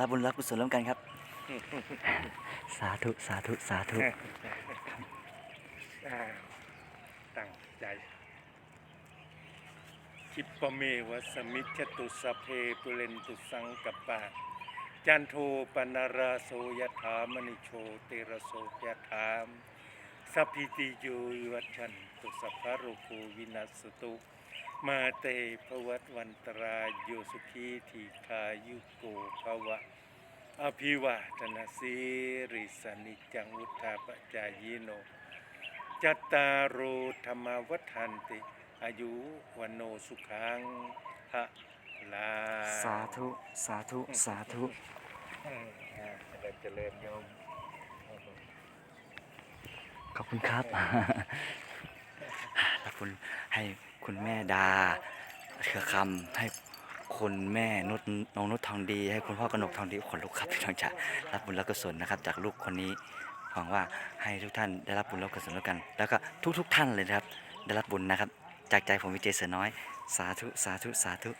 รับบุญรับกุศลร่วมกันครับ สาธุสาธุสาธุอ้าวตั้งใจคิปะเมวะสมิจจตุสพเพปุเรนตุสังกปปะจันโทปนาราโสยถามณิโชติระโสยถามสัพพิติโยวิวัชชันตุสัพพะโรโควินัสสตุ มาเตภวัตวันตรายโยสุขีทีคายุโกภวะอภิวาทนาสีริสนิจังวุธาปจายโนจัตตารโอธรรมวัฏันติ อายุวันโนสุขังพระลาสาธุ สาธุ สาธุอืมอ่าเจริญเจริญโยมขอบคุณครับขอบ คุณให้คุณแม่ดาเขือคำให้คุณแม่นุชน้องนุชทองดี ให้คุณพ่อกนกทองดีขนลุกครับพี่น้องจ๋ารับบุญรับกุศลนะครับ จากลูกคนนี้หวังว่าให้ทุกท่านได้รับบุญรับกุศลแล้วกัน แล้วก็ทุกๆท่านเลยนะครับ ได้รับบุญนะครับ จากใจผมวิเจเสือน้อย สาธุสาธุสาธุ